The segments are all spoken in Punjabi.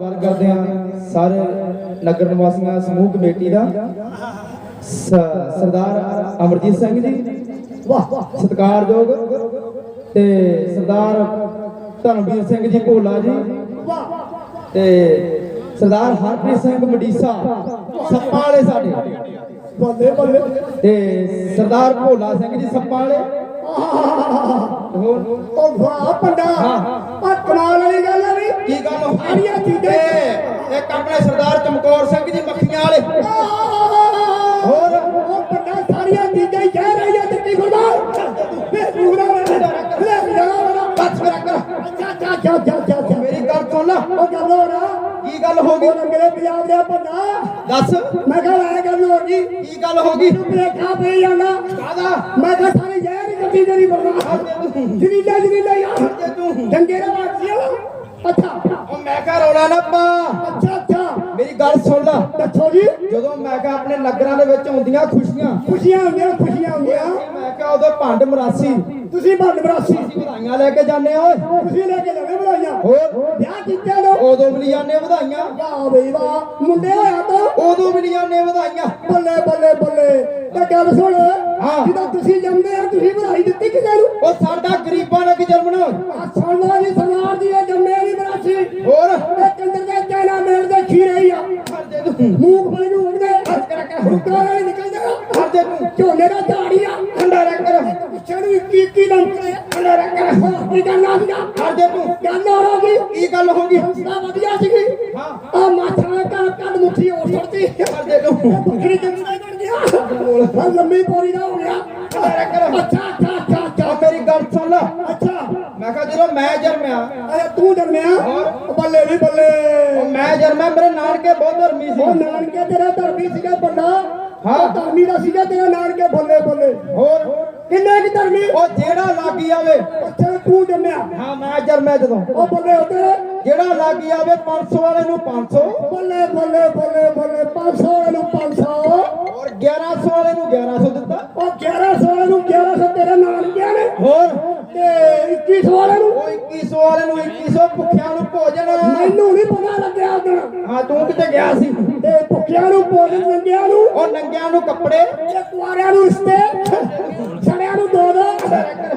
ਧੰਨਵਾਦ ਕਰਦੇ ਹਾਂ ਸਾਰੇ ਨਗਰ ਨਿਵਾਸੀਆਂ ਸਮੂਹ ਕਮੇਟੀ ਦਾ। ਸਰਦਾਰ ਅਮਰਜੀਤ ਸਿੰਘ ਜੀ। ਵਾਹ ਸਤਿਕਾਰਯੋਗ। ਤੇ ਸਰਦਾਰ ਧਰਮਵੀਰ ਸਿੰਘ ਜੀ ਭੋਲਾ ਜੀ। ਤੇ ਸਰਦਾਰ ਹਰਪ੍ਰੀਤ ਸਿੰਘ ਮਡੀਸਾ। ਸੱਪਾਂ ਵਾਲੇ ਸਾਡੇ। ਬੱਲੇ ਬੱਲੇ। ਤੇ ਸਰਦਾਰ ਭੋਲਾ ਸਿੰਘ ਜੀ ਸੱਪਾਂ ਵਾਲੇ। ਹੋਰ? ਉਹ ਵਾਹ ਪੰਡਾ ਕੀ ਗੱਲ ਹੋ ਸਾਰੀਆਂ ਚੀਜ਼ਾਂ ਇਹ ਇੱਕ ਆਪਣੇ ਸਰਦਾਰ ਚਮਕੌਰ ਸਿੰਘ ਜੀ ਮੱਖੀਆਂ ਵਾਲੇ। ਹੋਰ ਉਹ ਪੰਡਾ ਸਾਰੀਆਂ ਚੀਜ਼ਾਂ ਹੀ ਕਹਿ ਰਹੀ ਕੀ ਗੁਰਦਾਰ ਵੇ ਪੂਰਾ ਲੈ ਜਗਾ ਵਾਲਾ ਬਸ ਮੇਰਾ ਕਰ ਅੱਛਾ ਅੱਛਾ ਅੱਛਾ ਅੱਛਾ। ਅੱਛਾ ਅੱਛਾ ਮੇਰੀ ਗੱਲ ਸੁਣ ਲੈ। ਉਹ ਗੱਲ ਹੋ ਨਾ ਕੀ ਗੱਲ ਹੋ ਗਈ? ਉਹ ਰੰਗਲੇ ਪੰਜਾਬ ਦੇ ਪੰਡਾ ਦੱਸ। ਮੈਂ ਕਹਾਂ ਲੈ ਗੱਲ ਹੋ ਗਈ ਕੀ ਗੱਲ ਹੋ ਗਈ? ਤੂੰ ਬੇਖਾ ਪਈ ਜਾਂਦਾ। ਕਾਦਾ ਮੈਂ ਕਹਾਂ ਸਾਰੇ ਜ਼ਹਿਰ ਹੀ ਕੱਢੀ ਤੇਰੀ ਬਰਨਾ ਜਰੀਲਾ ਜਰੀਲਾ ਯਾਰ। ਤੇ ਤੂੰ ਡੰਗੇ ਦਾ ਵਾਸੀ ਆ ਅੱਛਾ ਉਹ ਮੈਂ ਕਹ ਰੌਲਾ ਨਾ ਪਾ ਅੱਛਾ ਅੱਛਾ। ਮੇਰੀ ਗੱਲ ਸੁਣ ਲੈ। ਦੱਸੋ ਜੀ। ਜਦੋਂ ਮੈਂ ਕਹ ਆਪਣੇ ਨਗਰਾਂ ਦੇ ਵਿੱਚ ਹੁੰਦੀਆਂ ਖੁਸ਼ੀਆਂ। ਖੁਸ਼ੀਆਂ ਹੁੰਦੀਆਂ ਖੁਸ਼ੀਆਂ ਹੁੰਦੀਆਂ। ਮੈਂ ਕਹ ਉਦੋਂ ਭੰਡ ਮਰਾਸੀ। ਤੁਸੀਂ ਬਰਾਸੀ ਅਸੀਂ ਵਧਾਈਆਂ ਲੈ ਕੇ ਜਾਂਦੇ ਓਏ। ਤੁਸੀਂ ਲੈ ਕੇ ਲਵੇ ਵਧਾਈਆਂ। ਹੋਰ। ਵਿਆਹ ਕੀਤੇ ਲੋ ਉਦੋਂ ਵੀ ਜਾਂਦੇ ਵਧਾਈਆਂ। ਵਾਹ ਬਈ ਵਾਹ ਮੁੰਡੇ ਹੋਇਆ ਤਾਂ। ਉਦੋਂ ਵੀ ਜਾਂਦੇ ਵਧਾਈਆਂ। ਬੱਲੇ ਬੱਲੇ ਬੱਲੇ। ਤੇ ਗੱਲ ਸੁਣ। ਹਾਂ। ਜਦੋਂ ਤੁਸੀਂ ਜੰਮਦੇ ਆ ਤੁਸੀਂ ਵਧਾਈ ਦਿੱਤੀ ਕਿਸੇ ਨੂੰ? ਉਹ ਸਾਡਾ ਗਰੀਬਾਂ ਨੇ ਕਿ ਜਨਮਣਾ ਸੁਣਨਾ ਜੀ ਸਰਦਾਰ ਦੀ ਇਹ ਜੰਮੇ ਬਰਾਸੀ ਹੋਰ? ਇਹ ਕੰਦਰ ਦੇ ਚਾਈਨਾ ਮੇਲ ਦੇ ਖੀਰੇ ਹੀ ਆ। ਮੂੰਗਫਲੀ ਨੂੰ ਉੱਡਦੇ ਰੁੱਕਾਂ ਵਾਲੇ ਨਿਕਲਦੇ ਆ ਕਰਦੇ ਤੂੰ ਝੋਨੇ ਦਾ ਝਾੜੀ ਆ। ਠੰਡਾ ਰਹਿ ਕਰ ਪਿੱਛੇ ਨੂੰ ਕੀ ਕੀ ਲੰਮਦੇ ਠੰਡਾ ਰੱਖ। ਕਰ ਕੀ ਗੱਲ ਆ ਸੀਗਾ ਕਰਦੇ ਤੂੰ। ਗੱਲ ਹੋ ਗਈ। ਕੀ ਗੱਲ ਹੋ ਗਈ? ਹੌਸਲਾ ਵਧੀਆ ਸੀਗੀ। ਹਾਂ। ਆ ਮਾਥਾ ਕਾ ਕੱਢ ਮੁੱਠੀ ਹੋਰ ਛੱਡਤੀ ਕਰਦੇ ਤੂੰ। ਬੱਕਰੀ ਜੰਮੀ ਦਾ ਬਣ ਗਿਆ। ਲੰਮੀ ਪੌੜੀ ਦਾ ਹੋ ਗਿਆ। ਅੱਛਾ ਅੱਛਾ ਉਹ ਅੱਛਾ ਮੇਰੀ ਗੱਲ ਸੁਣ ਲੈ ਅੱਛਾ ਮੈਂ ਕਿਹਾ ਜਦੋਂ ਮੈਂ ਜਨਮਿਆ ਹੋਰ? ਬੱਲੇ ਵੀ ਬੱਲੇ। ਉਹ ਮੈਂ ਜਨਮਿਆ ਮੇਰੇ ਨਾਨਕੇ ਬਹੁਤ ਧਰਮੀ ਉਹ ਸੀ ਨਾਨਕੇ ਤੇਰਾ ਧਰਮੀ ਸੀਗਾ ਬੰਦਾ ਹਾਂ। ਉਹ ਧਰਮੀ ਦਾ ਸੀਗਾ ਤੇਰਾ ਨਾਨਕੇ ਬੱਲੇ ਬੱਲੇ। ਹੋਰ? ਕਿੰਨੇ ਕੀ ਧਰਮੀ? ਉਹ ਜਿਹੜਾ ਲਾਗੀ ਆਵੇ ਅੱਛਾ ਤੂੰ ਜੰਮਿਆ। ਹਾਂ ਮੈਂ ਜਨਮਿਆ ਜਦੋਂ। ਉਹ ਬੱਲੇ ਉਹ ਤੇਰੇ ਜਿਹੜਾ ਲਾਗੀ ਆਵੇ 500 ਵਾਲੇ ਨੂੰ 500 ਬੱਲੇ ਬੱਲੇ ਬੱਲੇ ਬੱਲੇ 500 ਵਾਲੇ ਨੂੰ 500 ਔਰ 1100 ਵਾਲੇ ਨੂੰ 1100 ਦਿੱਤਾ। ਉਹ 1100 ਵਾਲੇ ਨੂੰ 1100 ਤੇਰੇ ਨਾਨਕਿਆਂ ਨੇ। ਹੋਰ? ਤੇ 2100 ਵਾਲੇ ਨੂੰ। ਉਹ 2100 ਵਾਲੇ ਨੂੰ 2100 ਭੁੱਖਿਆਂ ਨੂੰ ਭੋਜਨ। ਮੈਨੂੰ ਨਹੀਂ ਪਤਾ ਲੱਗਿਆ ਉਦੋਂ। ਹਾਂ ਤੂੰ ਕਿਤੇ ਗਿਆ ਸੀ? ਤੇ ਭੁੱਖਿਆਂ ਨੂੰ ਭੋਜਨ ਨੰਗਿਆਂ ਨੂੰ। ਉਹ ਨੰਗਿਆਂ ਨੂੰ ਕੱਪੜੇ। ਤੇ ਕੁਆਰਿਆਂ ਨੂੰ ਇਸਤੇ ਛੜਿਆਂ ਨੂੰ ਦੋ ਦੋ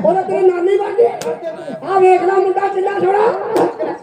ਉਹਨੇ ਤੇਰੀ ਨਾਨੀ ਬਣ ਗਈ। ਆ ਵੇਖ ਲੈ ਮੁੰਡਾ ਕਿੰਨਾ ਛੋੜਾ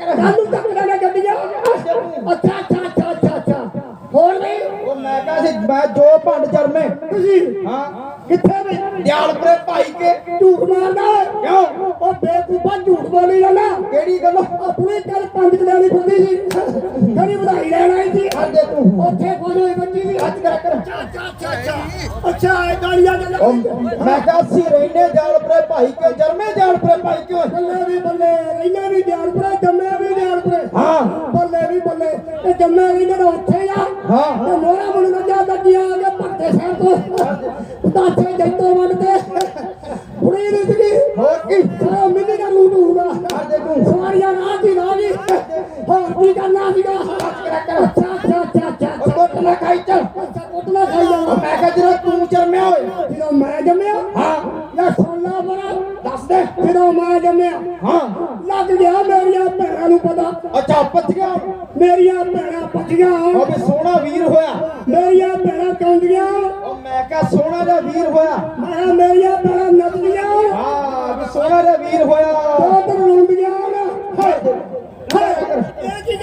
ਕੱਲ ਨੂੰ ਤੱਕ ਨਾ ਗੱਡੀਆਂ ਅੱਛਾ ਅੱਛਾ ਅੱਛਾ ਅੱਛਾ ਅੱਛਾ। ਹੋਰ ਨਹੀਂ ਉਹ ਮੈਂ ਕਹਾ ਸੀ ਮੈਂ ਜੋ ਭੰਡ ਜਰਮੇ ਤੁਸੀਂ? ਹਾਂ। ਕਿੱਥੇ ਵੀ ਦਿਆਲਪੁਰੇ ਭਾਈ ਕੇ ਝੂਠ ਮਾਰਦਾ ਹੈ। ਕਿਉਂ ਉਹ ਬੇਕੂਫਾ ਝੂਠ ਬੋਲੀ ਜਾਂਦਾ ਕਿਹੜੀ ਗੱਲ ਆਪਣੀ ਕੱਲ ਪੰਜ ਕਲਿਆਣੀ ਫਿਰਦੀ ਸੀ ਕਦੀ ਵਧਾਈ ਲੈਣ ਆਈ ਸੀ ਕਰਦੇ ਤੂੰ ਉੱਥੇ ਕੋਈ ਹੋਈ ਬੱਚੀ ਵੀ ਹੱਥ ਕਰ ਕਰ ਅੱਛਾ ਇਹ ਗਾਲੀਆਂ ਉਹ ਗੱਲਾਂ ਮੈਂ ਕਹਾ ਸੀ ਰਹਿਨੇ ਦਿਆਲਪੁਰੇ ਭਾਈ ਕੇ ਜਰਮੇ ਦਿਆਲਪੁਰੇ ਭਾਈ ਕਿਉਂ? ਬੱਲੇ ਵੀ ਬੱਲੇ ਰਹਿਣਾ ਵੀ ਦਿਆਲਪੁਰੇ ਜੰਮੇ ਵੀ ਦਿਆਲਪੁਰੇ ਹਾਂ। ਬੱਲੇ ਵੀ ਬੱਲੇ ਤੇ ਜੰਮੇ ਰਹਿਣਾ ਤਾਂ ਉੱਥੇ ਆ ਹਾਂ। ਤੇ ਮੋਰਾ ਮੁੰਡਾ ਜਾ ਗੱਡੀਆਂ ਆ ਕੇ ਭੱਤੇ ਸਾਹਿਬ ਤੋਂ। ਦਾਤੇ ਜੈਤੋ ਵੰਡਦੇ ਕੁੜੀ ਦੀ ਸੀਗੀ। ਹੋਰ ਕੀ? ਸਾਰਾ ਮਿੰਨੀ ਦਾ ਰੂਟ ਹੋਊਗਾ ਤੂੰ। ਸਵਾਰੀਆਂ ਰਾਹ ਦੀ ਰਾਹ ਦੀ ਹੋਰ ਕੀ ਕਰਨਾ ਸੀਗਾ? ਅੱਛਾ। ਜਦੋਂ ਤੂੰ ਜਰਮਿਆ ਹੋਏ ਜਦੋਂ ਮੈਂ ਜੰਮਿਆ? ਹਾਂ। ਯਾ ਸੋਲਾ ਬੜਾ ਦੱਸ ਦੇ ਜਦੋਂ ਮੈਂ ਜੰਮਿਆ? ਹਾਂ। ਲੱਗ ਗਿਆ ਮੇਰੀਆਂ ਭੈਣਾਂ ਨੂੰ ਪਤਾ। ਅੱਛਾ ਪੱਜ ਗਿਆ। ਮੇਰੀਆਂ ਭੈਣਾਂ ਉਹ ਵੀ ਸੋਹਣਾ ਵੀਰ ਹੋਇਆ। ਮੇਰੀਆਂ ਭੈਣਾਂ ਕੰਦੀਆਂ ਉਹ ਮੈਂ ਕਹਾ ਸੋਹਣਾ ਜਿਹਾ ਵੀਰ ਹੋਇਆ। ਮੈਂ ਮੇਰੀਆਂ ਭੈਣਾਂ ਨੱਚਦੀਆਂ। ਹਾਂ ਵੀ ਸੋਹਣਾ ਜਿਹਾ ਵੀਰ ਹੋਇਆ ਬਹੁਤ ਰੋਂਦੀਆਂ ਨਾ ਹਾਏ ਹਾਏ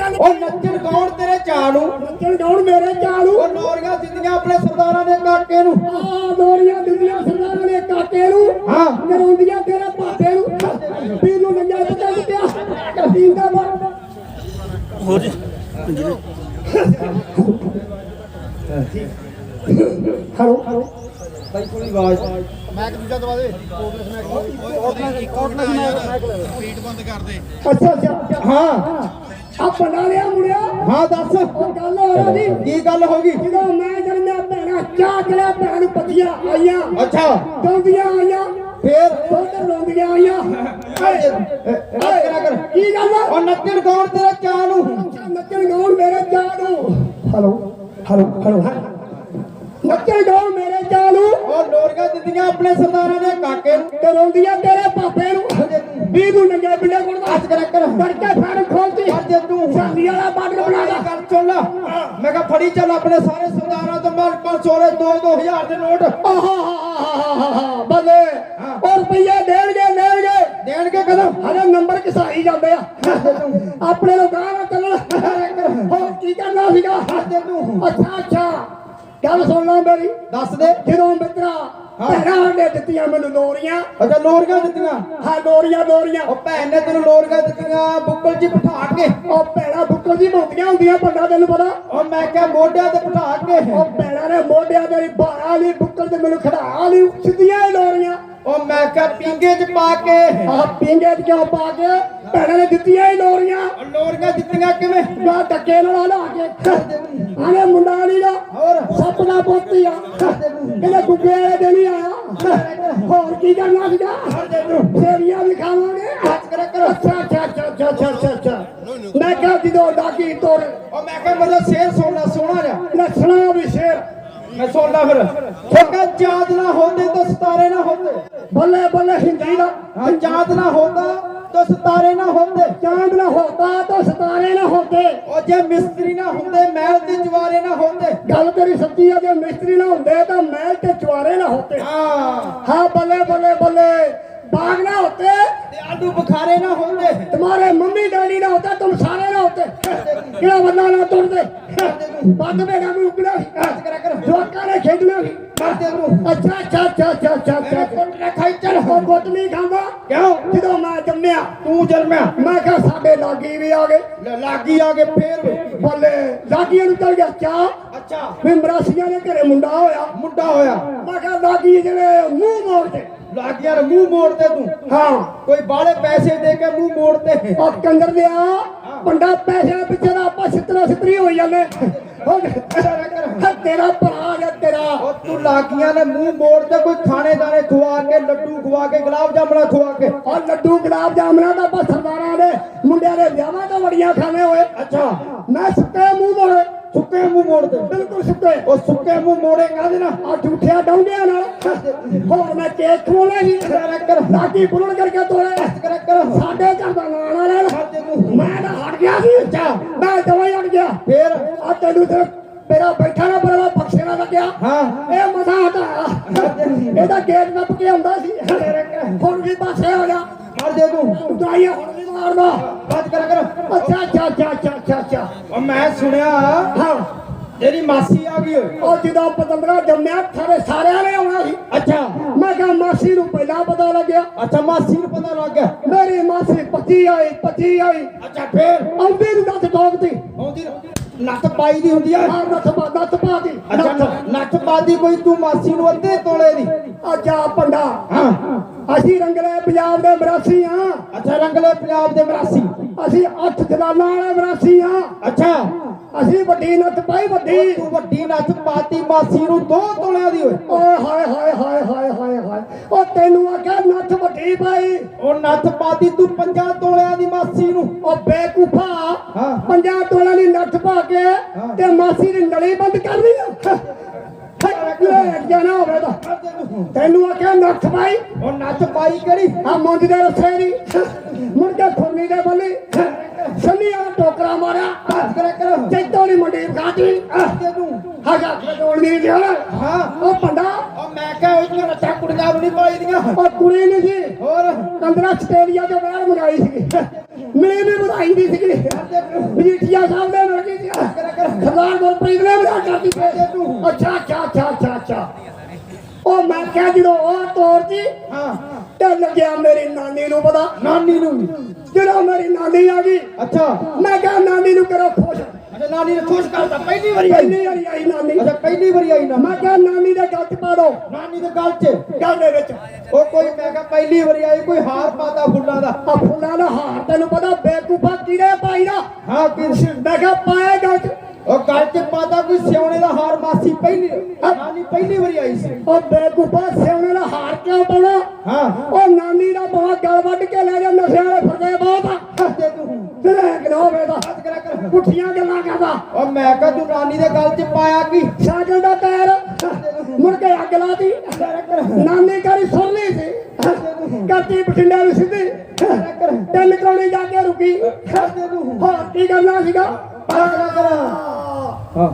ਕੀ ਉਹ ਨੱਚਣ ਗਾਉਣ ਤੇਰੇ ਨੂੰ ਨੱਚਣ ਗਾਉਣ ਮੇਰੇ ਚਾਲੂ ਉਹ ਨੋਰੀਆਂ ਦਿੱਤੀਆਂ ਆਪਣੇ ਸਰਦਾਰਾਂ ਦੇ ਕਾਕੇ ਨੂੰ ਆ ਦੋਰੀਆਂ ਦਿੱਲੀਆਂ ਸਰਦਾਰਾਂ ਨੇ ਕਾਕੇ ਨੂੰ ਹਾਂ ਕਰਉਂਦੀਆਂ ਤੇਰੇ ਪਾਪੇ ਨੂੰ ਪੀਰ ਨੂੰ ਨੰਗਾ ਪਤਾ ਪਿਆ ਕਦੀਮ ਦਾ ਮਰ ਹੋ ਜੀ ਹੈਲੋ ਬਾਈ ਕੋਈ ਆਵਾਜ਼ ਮੈਕ ਦੂਜਾ ਦਵਾ ਦੇ ਕੋਟਲੈਸ ਮੈਕ ਕੋਟਲੈਸ ਮੈਕ ਫੀਡ ਬੰਦ ਕਰ ਦੇ ਅੱਛਾ ਅੱਛਾ ਹਾਂ ਆ ਬਣਾ ਲਿਆ ਮੁੰਡਿਆ। ਹਾਂ ਦੱਸ। ਉਹ ਗੱਲ ਹੋ ਰਹੀ ਕੀ ਗੱਲ ਹੋ ਗਈ? ਜਦੋਂ ਮੈਂ ਜਨਮਿਆ ਭੈਣਾਂ ਚਾਹ ਚਲਿਆ ਭੈਣ ਪੱਜੀਆਂ ਆਈਆਂ। ਅੱਛਾ। ਗਾਉਂਦੀਆਂ ਆਈਆਂ। ਫੇਰ? ਉਧਰ ਰੋਂਦੀਆਂ ਆਈਆਂ। ਕਰ। ਕੀ ਗੱਲ ਉਹ ਨੱਚਣ ਗਾਉਣ ਤੇਰੇ ਚਾਹ ਨੂੰ? ਨੱਚਣ ਗਾਉਣ ਮੇਰੇ ਚਾਹ ਨੂੰ? Hello hello hello. ਨੱਚਣ ਗਾਉਣ ਮੇਰੇ ਚਾਹ ਨੂੰ? ਉਹ ਨੋਰੀਆਂ ਦਿੱਤੀਆਂ ਆਪਣੇ ਸਰਦਾਰਾਂ ਦੇ ਕਾਕੇ ਨੂੰ। ਤੇ ਰੋਂਦੀਆਂ ਤੇਰੇ ਪਾਪੇ ਨੂੰ। ਵੀ ਨੂੰ ਨੰਗੇ ਬਿੱਲੇ ਕੋਲ ਅੱਜ ਕਰ ਕਰ। ਕਰਕੇ ਫਾਰਮ ਵਾਲਾ ਮੈਂ ਕਿਹਾ ਫੜੀ ਚੱਲ ਆਪਣੇ ਸਾਰੇ ਸਰਦਾਰਾਂ ਤੋਂ ਮਾਲ 500 ਦੇ 2 2000 ਦੇ ਨੋਟ। ਆਹਾਹਾਹਾਹਾਹਾ, ਬੱਲੇ। ਉਹ ਰੁਪਈਏ ਦੇਣਗੇ ਦੇਣਗੇ। ਦੇਣਗੇ ਕਦਮ ਹਰੇ ਨੰਬਰ ਕਿਸਾਈ ਜਾਂਦੇ ਆ। ਆਪਣੇ ਨੂੰ ਗਾਹ ਨਾ ਚੱਲਣ। ਹੋਰ ਕੀ ਕਰਨਾ ਸੀਗਾ? ਅੱਛਾ ਅੱਛਾ। ਗੱਲ ਸੁਣ ਲਾ ਮੇਰੀ। ਦੱਸ ਦੇ। ਜਦੋਂ ਮਿੱਤਰਾ ਭੈਣਾਂ ਨੇ ਦਿੱਤੀਆਂ ਮੈਨੂੰ ਲੋਰੀਆਂ। ਅੱਛਾ ਲੋਰੀਆਂ ਦਿੱਤੀਆਂ? ਹਾਂ ਲੋਰੀਆਂ ਲੋਰੀਆਂ। ਉਹ ਭੈਣ ਨੇ ਤੈਨੂੰ ਲੋਰੀਆਂ ਦਿੱਤੀਆਂ ਬੁੱਕਲ 'ਚ ਬਿਠਾ ਕੇ। ਉਹ ਭੈਣਾਂ ਬੁੱਕਲ ਦੀ ਮੋਤੀਆਂ ਹੁੰਦੀਆਂ ਪੰਡਾ ਤੈਨੂੰ ਪਤਾ? ਉਹ ਮੈਂ ਕਿਹਾ ਮੋਢਿਆਂ ਤੇ ਬਿਠਾ ਕੇ। ਉਹ ਭੈਣਾਂ ਨੇ ਮੋਢਿਆਂ ਦੇ ਬਾਹਾਂ ਲਈ ਬੁੱਕਲ ਤੇ ਮੈਨੂੰ ਖੜਾ ਲਈ ਸਿੱਧੀਆਂ ਲੋਰੀਆਂ। ਉਹ ਮੈਂ ਕਿਹਾ ਪਿੰਗੇ 'ਚ ਪਾ ਕੇ। ਆਹ ਪਿੰਗੇ ਚ ਕਿਉਂ ਪਾ ਕੇ? ਭੈਣਾਂ ਨੇ ਦਿੱਤੀਆਂ ਹੀ ਲੋਰੀਆਂ। ਲੋਰੀਆਂ ਦਿੱਤੀਆਂ ਕਿਵੇਂ? ਮੈਂ ਟੱਕੇ ਨਾਲ ਲਾ ਕੇ। ਆਲੇ ਮੁੰਡਾ ਨਹੀਂ ਦਾ ਹੋਰ। ਸੱਪ ਦਾ ਪੋਤੀ ਆ। ਕਹਿੰਦੇ ਗੁੱਗੇ ਵਾਲੇ ਦਿਨ ਹੀ ਆਇਆ। ਹੋਰ ਕੀ ਕਰਨਾ ਸੀਗਾ? ਸੇਵੀਆਂ ਵੀ ਖਾਵਾਂਗੇ। ਅੱਛਾ ਅੱਛਾ ਅੱਛਾ ਅੱਛਾ ਅੱਛਾ ਅੱਛਾ ਅੱਛਾ। ਮੈਂ ਕਿਹਾ ਜਦੋਂ ਡਾਕੀ ਤੋਰ। ਉਹ ਮੈਂ ਕਿਹਾ ਮੇਰਾ ਸ਼ੇਰ ਸੋਣਾ ਸੋਹਣਾ ਜਿਹਾ। ਲੱਛਣਾ ਵੀ ਸ਼ੇਰ। मैं छोड़ना फिर छोटा जात ना होते तो सितारे ना होते बल्ले बल्ले हिंदी ना जात ना होता तो सितारे ना होते चांद ना होता तो सितारे ना होते और जे मिस्त्री ना होते महल ते चवारे ना होते गल तेरी सच्ची है जे मिस्त्री ना होते तो महल ते चवारे ना होते हां हां बल्ले बल्ले बल्ले बाग ना होते ਤੇ ਆਲੂ ਬੁਖਾਰੇ ਨਾ ਹੁੰਦੇ तुम्हारे मम्मी डैडी ना होता तुम सारे ना होते किड़ा बंदा ना तोड़ते बंद में ना भी उगना ਕਰਾ ਕਰ जोका ने खेलना भी ਕਰਦੇ ਨੂੰ अच्छा अच्छा अच्छा अच्छा अच्छा अच्छा ਕੁੱਟ ਨਾ ਖਾਈ ਚੱਲ और गुट नहीं खांदा ਕਿਉਂ ਜਦੋਂ ਮੈਂ ਜੰਮਿਆ ਤੂੰ ਜਨਮਿਆ ਮੈਂ ਕਿਹਾ ਸਾਡੇ ਲਾਗੀ ਵੀ ਆ ਗਏ ਲੈ ਲਾਗੀ ਆ ਕੇ ਫੇਰ ਵੇ। ਬੱਲੇ ਲਾਗੀਆਂ ਨੂੰ ਚਲ ਗਿਆ ਚਾਹ ਅੱਛਾ ਵੀ ਮਰਾਸੀਆਂ ਦੇ ਘਰੇ ਮੁੰਡਾ ਹੋਇਆ ਮੁੰਡਾ ਹੋਇਆ ਮੈਂ ਕਿਹਾ ਲਾਗੀ ਜਿਹੜੇ ਮੂੰਹ ਮੋੜ ਤੇ ਲਾਗੀਆਂ ਨੇ ਮੂੰਹ ਮੋੜਦੇ ਤੂੰ। ਹਾਂ। ਕੋਈ ਬਾਲੇ ਪੈਸੇ ਦੇ ਕੇ ਮੂੰਹ ਮੋੜਦੇ। ਉਹ ਕੰਦਰ ਦਿਆ ਪੰਡਾ ਪੈਸੇ ਪਿੱਛੇ ਦਾ ਆਪਾਂ ਸਿੱਤਰਾ ਸਿੱਤਰੀ ਹੋਈ ਜਾਂਦੇ। ਹਾਂ, ਤੇਰਾ ਭਰਾ ਜਾਂ ਤੇਰਾ। ਉਹ ਤੂੰ ਲਾਗੀਆਂ ਨੇ ਮੂੰਹ ਮੋੜਦੇ ਕੋਈ ਖਾਣੇ ਦਾਣੇ ਖਵਾ ਕੇ ਲੱਡੂ ਖਵਾ ਕੇ ਗੁਲਾਬ ਜਾਮਣਾ ਖਵਾ ਕੇ। ਉਹ ਲੱਡੂ ਗੁਲਾਬ ਜਾਮਨਾ ਦਾ ਆਪਾਂ ਸਰਦਾਰਾਂ ਦੇ ਮੁੰਡਿਆਂ ਦੇ ਵਿਆਹਾਂ ਤੋਂ ਬੜੀਆਂ ਖਾਣੇ ਹੋਏ। ਅੱਛਾ। ਮੈਂ ਸੁੱਕੇ ਮੂੰਹ ਮੋੜੇ। ਸੁੱਕੇ ਮੂੰਹ ਮੋੜਦੇ ਬਿਲਕੁਲ ਸੁੱਕੇ ਉਹ ਸੁੱਕੇ ਮੂੰਹ ਮੋੜੇ ਕਾਹਦੇ ਨਾਲ? ਆ ਝੂਠਿਆ ਡੌਂਡਿਆਂ ਨਾਲ। ਹੋਰ ਮੈਂ ਕੇਕ ਖੋਲੇ ਜੀ ਲਾਗੀ ਬੁਲਣ ਕਰਕੇ ਤੋੜੇ ਕਰ ਕਰ। ਸਾਡੇ ਘਰ ਦਾ ਨਾਂ ਨਾ ਲੈਣ। ਤੂੰ ਮੈਂ ਤਾਂ ਹਟ ਗਿਆ ਸੀ। ਅੱਛਾ। ਮੈਂ ਦਵਾਈ ਹਟ ਗਿਆ। ਫੇਰ? ਆ ਤੈਨੂੰ ਤੇ ਮੇਰਾ ਬੈਠਾ ਨਾ ਬਰਵਾ ਬਖਸ਼ੇ ਨਾ ਲੱਗਿਆ। ਹਾਂ। ਇਹ ਮਜ਼ਾ ਹਟਾਇਆ। ਇਹਦਾ ਗੇਟ ਨੱਪ ਕੇ ਆਉਂਦਾ ਸੀ। ਹੁਣ ਵੀ ਪਾਸੇ ਹੋ ਜਾ ਮਾਰ ਦੇ ਤੂੰ ਵੀ ਮਾਰਦਾ ਬਾਤ ਕਰ ਕਰ। ਅੱਛਾ ਅੱਛਾ ਅੱਛਾ ਅੱਛਾ ਅੱਛਾ ਅੱਛਾ ਉਹ ਮੈਂ ਸੁਣਿਆ ਹਾਂ। ਤੇਰੀ ਮਾਸੀ ਆ ਗਈ ਓਏ। ਉਹ ਜਦੋਂ ਪਤੰਦਰਾ ਜੰਮਿਆ ਸਾਰੇ ਸਾਰਿਆਂ ਨੇ ਆਉਣਾ ਸੀ। ਅੱਛਾ। ਮੈਂ ਕਿਹਾ ਮਾਸੀ ਨੂੰ ਪਹਿਲਾਂ ਪਤਾ ਲੱਗਿਆ। ਅੱਛਾ ਮਾਸੀ ਨੂੰ ਪਤਾ ਲੱਗ ਗਿਆ। ਮੇਰੀ ਮਾਸੀ 25 ਆਈ 25 ਆਈ। ਅੱਛਾ ਫੇਰ? ਆਉਂਦੀ ਨੂੰ ਦੱਸ ਟੋਕਦੀ ਆਉਂਦੀ ਨੱਥ ਪਾਈ ਦੀ ਹੁੰਦੀ ਆ? ਨੱਥ ਪਾ ਨੱਥ ਪਾ ਦੀ ਅੱਛਾ ਨੱਥ। ਨੱਥ ਪਾਦੀ ਕੋਈ ਤੂੰ ਮਾਸੀ ਨੂੰ ਅੱਧੇ ਤੋਲੇ ਦੀ। ਅੱਛਾ ਪੰਡਾ ਹਾਂ। ਅਸੀਂ ਰੰਗਲੇ ਪੰਜਾਬ ਦੇ ਮਰਾਸੀ ਆ ਅੱਛਾ ਰੰਗਲੇ ਪੰਜਾਬ ਦੇ ਮਰਾਸੀ ਅਸੀਂ ਅੱਠ ਜਲਾਲਾਂ ਵਾਲੇ ਮਰਾਸੀ ਆ ਅੱਛਾ। ਅਸੀਂ ਵੱਡੀ ਨੱਥ ਪਾਈ ਵੱਡੀ। ਤੂੰ ਵੱਡੀ ਨੱਥ ਪਾਤੀ ਮਾਸੀ ਨੂੰ ਦੋ ਤੋਲਿਆਂ ਦੀ ਓਏ। ਓਏ ਹਾਏ ਹਾਏ ਹਾਏ ਹਾਏ ਹਾਏ ਹਾਏ। ਉਹ ਤੈਨੂੰ ਆਖਿਆ ਨੱਥ ਵੱਡੀ ਪਾਈ। ਉਹ ਨੱਥ ਪਾਤੀ ਤੂੰ ਪੰਜਾਂ ਤੋਲਿਆਂ ਦੀ ਮਾਸੀ ਨੂੰ। ਉਹ ਬੇਕੂਫਾ। ਪੰਜਾਂ ਤੋਲਿਆਂ ਦੀ ਨੱਥ ਪਾ ਕੇ ਤੇ ਮਾਸੀ ਦੀ ਨਲੀ ਬੰਦ ਕਰ ਦੀ ਲੈ ਜਾਣਾ ਹੋਵੇ ਤਾਂ। ਤੈਨੂੰ ਆਖਿਆ ਨੱਥ ਪਾਈ ਉਹ ਨੱਥ ਪਾਈ ਕਿਹੜੀ? ਆ ਮੁੰਜ ਦੇ ਰਸੇ ਦੀ। ਮੁੜ ਕੇ ਖੁਰਨੀ ਦੇ ਬੱਲੀ। ਸੰਨੀ ਵਾਲਾ ਟੋਕਰਾ ਮਾਰਿਆ। ਬਾਤ ਕਰ ਕਰ। ਚੈਤੋ ਦੀ ਮੰਡੀ ਖਾਤੀ ਤੇ ਤੂੰ ਹਾਜਾ ਖੜੋਣ ਨਹੀਂ ਗਿਆ ਹਾਂ। ਉਹ ਪੰਡਾ। ਉਹ ਮੈਂ ਕਿਹਾ ਉਹ ਰੱਟਾਂ ਕੁੜੀਆਂ ਨੂੰ ਨਹੀਂ ਪਾਈ ਦੀਆਂ। ਉਹ ਕੁੜੀ ਨਹੀਂ ਸੀ। ਹੋਰ। ਕੰਦਰਾ ਆਸਟ੍ਰੇਲੀਆ ਤੋਂ ਬਾਹਰ ਮੰਗਾਈ ਸੀਗੀ। ਮਿਲੀ ਵੀ ਵਧਾਈ ਦੀ ਸੀਗੀ। ਮਜੀਠੀਆ ਸਾਹਿਬ ਨੇ ਮਿਲ ਗਈ ਸੀ ਸਰਦਾਰ ਗੁਰਪ੍ਰੀਤ ਨੇ ਵਧਾ ਕਰਦੀ ਸੀ ਅੱਛਾ ਅੱਛਾ ਅੱਛਾ ਅੱਛਾ ਅੱਛਾ। ਉਹ ਮੈਂ ਕਿਹਾ ਜਦੋਂ ਉਹ ਤੋਰਦੀ ਹਾਂ। ਤੇ ਲੱਗਿਆ ਮੇਰੀ ਨਾਨੀ ਨੂੰ ਪਤਾ। ਨਾਨੀ ਨੂੰ। ਜਦੋਂ ਮੇਰੀ ਨਾਨੀ ਆ ਗਈ ਅੱਛਾ। ਮੈਂ ਕਿਹਾ ਨਾਨੀ ਨੂੰ ਕਰੋ ਖੁਸ਼। ਅੱਛਾ ਨਾਨੀ ਨੇ ਖੁਸ਼ ਕਰਤਾ ਪਹਿਲੀ ਵਾਰੀ ਆਈ। ਪਹਿਲੀ ਵਾਰੀ ਆਈ ਨਾਨੀ। ਅੱਛਾ ਪਹਿਲੀ ਵਾਰੀ ਆਈ ਨਾ ਮੈਂ ਕਿਹਾ ਨਾਨੀ ਦੇ ਗੱਟ ਪਾ ਦੋ। ਨਾਨੀ ਦੇ ਗੱਲ 'ਚ ਗੱਲ ਦੇ ਵਿੱਚ। ਉਹ ਕੋਈ ਮੈਂ ਕਿਹਾ ਪਹਿਲੀ ਵਾਰੀ ਆਈ ਕੋਈ ਹਾਰ ਪਾਤਾ ਫੁੱਲਾਂ ਦਾ। ਆ ਫੁੱਲਾਂ ਦਾ ਹਾਰ ਤੈਨੂੰ ਪਤਾ ਬੇਕੂਫਾ ਪਾਈ ਦਾ। ਹਾਂ ਮੈਂ ਕਿਹਾ ਪਾਏ ਗੱਟ ਉਹ ਗੱਲ 'ਚ ਪਾਤਾ ਕੋਈ ਸਿਉਣੇ ਦਾ ਹਾਰ ਮਾਸੀ ਪਹਿਲੀ ਨਾਨੀ ਪਹਿਲੀ ਵਾਰੀ ਆਈ ਸੀ। ਉਹ ਬੇਕੂਫਾ ਸਿਉਣੇ ਦਾ ਹਾਰ ਕਿਉਂ ਪਾਉਣਾ? ਹਾਂ। ਉਹ ਨਾਨੀ ਦਾ ਬਾਹ ਗਲ ਵੱਢ ਕੇ ਲੈ ਜਾ ਨਸ਼ੇ ਵਾਲੇ ਫਰਦੇ ਬਹੁਤ ਆ। ਤੇ ਤੂੰ ਤੇਰੇ ਕਿਨੋ ਵੇਦਾ ਬਾਤ ਕਰਿਆ ਕਰ ਪੁੱਠੀਆਂ ਗੱਲਾਂ ਕਰਦਾ। ਉਹ ਮੈਂ ਕਿਹਾ ਤੂੰ ਨਾਨੀ ਦੇ ਗੱਲ 'ਚ ਪਾਇਆ ਕੀ? ਸਾਈਕਲ ਦਾ ਟਾਇਰ ਮੁੜ ਕੇ ਅੱਗ ਲਾਤੀ। ਨਾਨੀ ਕਰੀ ਸੁਰਲੀ ਸੀ। ਕਰਤੀ ਬਠਿੰਡੇ ਨੂੰ ਸਿੱਧੀ। ਤਿੰਨ ਕੌਣੀ ਜਾ ਕੇ ਰੁਕੀ। ਹਾਂ ਕੀ ਕਰਨਾ ਸੀਗਾ? ਹਾਂ।